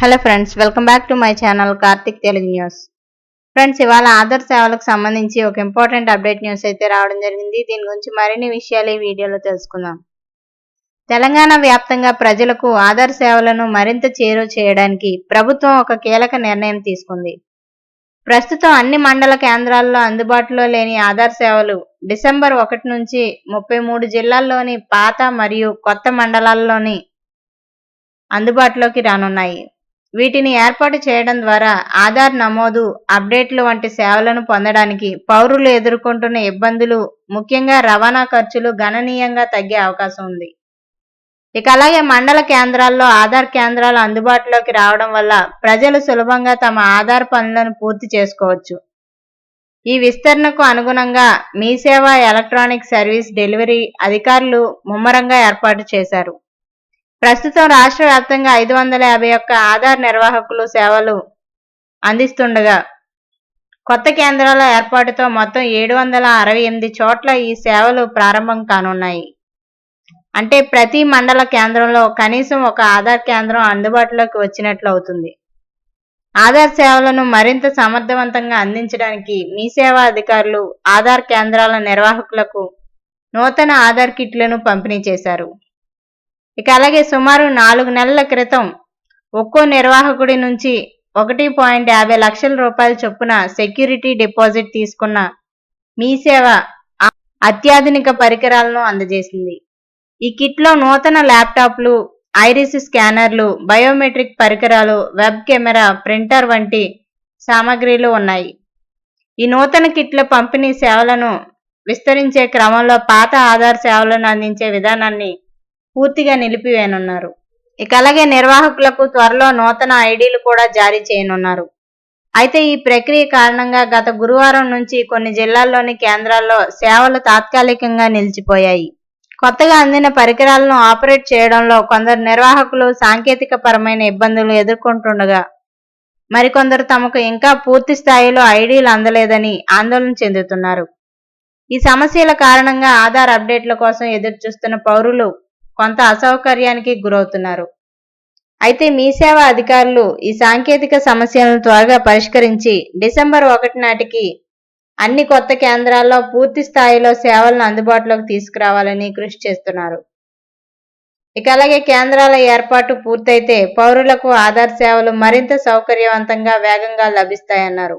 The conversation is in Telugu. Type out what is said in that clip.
Hello friends welcome back to my channel Karthik Telugu news friends ఇవాళ ఆధార్ సేవలకు సంబంధించి ఒక ఇంపార్టెంట్ అప్డేట్ న్యూస్ అయితే రావడం జరిగింది. దీని గురించి మరిన్ని విషయాలు ఈ వీడియోలో తెలుసుకుందాం. తెలంగాణ వ్యాప్తంగా ప్రజలకు ఆధార్ సేవలను మరింత చేరువ చేయడానికి ప్రభుత్వం ఒక కీలక నిర్ణయం తీసుకుంది. ప్రస్తుతం అన్ని మండల కేంద్రాల్లో అందుబాటులో లేని ఆధార్ సేవలు డిసెంబర్ ఒకటి నుంచి ముప్పై మూడు జిల్లాల్లోని పాత మరియు కొత్త మండలాల్లోని అందుబాటులోకి రానున్నాయి. వీటిని ఏర్పాటు చేయడం ద్వారా ఆధార్ నమోదు అప్డేట్లు వంటి సేవలను పొందడానికి పౌరులు ఎదుర్కొంటున్న ఇబ్బందులు ముఖ్యంగా రవాణా ఖర్చులు గణనీయంగా తగ్గే అవకాశం ఉంది. ఇక అలాగే మండల కేంద్రాల్లో ఆధార్ కేంద్రాలు అందుబాటులోకి రావడం వల్ల ప్రజలు సులభంగా తమ ఆధార్ పనులను పూర్తి చేసుకోవచ్చు. ఈ విస్తరణకు అనుగుణంగా మీ సేవ ఎలక్ట్రానిక్ సర్వీస్ డెలివరీ అధికారులు ముమ్మరంగా ఏర్పాటు చేశారు. ప్రస్తుతం రాష్ట్ర వ్యాప్తంగా ఐదు వందల యాభై ఒక్క ఆధార్ నిర్వాహకులు సేవలు అందిస్తుండగా కొత్త కేంద్రాల ఏర్పాటుతో మొత్తం ఏడు వందల అరవై ఎనిమిది చోట్ల ఈ సేవలు ప్రారంభం కానున్నాయి. అంటే ప్రతి మండల కేంద్రంలో కనీసం ఒక ఆధార్ కేంద్రం అందుబాటులోకి వచ్చినట్లు అవుతుంది. ఆధార్ సేవలను మరింత సమర్థవంతంగా అందించడానికి మీ సేవా అధికారులు ఆధార్ కేంద్రాల నిర్వాహకులకు నూతన ఆధార్ కిట్లను పంపిణీ చేశారు. ఇక అలాగే సుమారు నాలుగు నెలల క్రితం ఒక్కో నిర్వాహకుడి నుంచి ఒకటి పాయింట్ యాభై లక్షల రూపాయల చొప్పున సెక్యూరిటీ డిపాజిట్ తీసుకున్న మీ సేవ అత్యాధునిక పరికరాలను అందజేసింది. ఈ కిట్లో నూతన ల్యాప్టాప్లు ఐరిస్ స్కానర్లు బయోమెట్రిక్ పరికరాలు వెబ్ కెమెరా ప్రింటర్ వంటి సామాగ్రిలు ఉన్నాయి. ఈ నూతన కిట్ల పంపిణీ సేవలను విస్తరించే క్రమంలో పాత ఆధార్ సేవలను అందించే విధానాన్ని పూర్తిగా నిలిపివేయనున్నారు. ఇక అలాగే నిర్వాహకులకు త్వరలో నూతన ఐడీలు కూడా జారీ చేయనున్నారు. అయితే ఈ ప్రక్రియ కారణంగా గత గురువారం నుంచి కొన్ని జిల్లాల్లోని కేంద్రాల్లో సేవలు తాత్కాలికంగా నిలిచిపోయాయి. కొత్తగా అందిన పరికరాలను ఆపరేట్ చేయడంలో కొందరు నిర్వాహకులు సాంకేతిక పరమైన ఇబ్బందులు ఎదుర్కొంటుండగా మరికొందరు తమకు ఇంకా పూర్తి స్థాయిలో ఐడీలు అందలేదని ఆందోళన చెందుతున్నారు. ఈ సమస్యల కారణంగా ఆధార్ అప్డేట్ల కోసం ఎదురుచూస్తున్న పౌరులు కొంత అసౌకర్యానికి గురవుతున్నారు. అయితే మీ సేవ అధికారులు ఈ సాంకేతిక సమస్యలను త్వరగా పరిష్కరించి డిసెంబర్ ఒకటి నాటికి అన్ని కొత్త కేంద్రాల్లో పూర్తి స్థాయిలో సేవలను అందుబాటులోకి తీసుకురావాలని కృషి చేస్తున్నారు. ఇక అలాగే కేంద్రాల ఏర్పాటు పూర్తయితే పౌరులకు ఆధార్ సేవలు మరింత సౌకర్యవంతంగా వేగంగా లభిస్తాయన్నారు.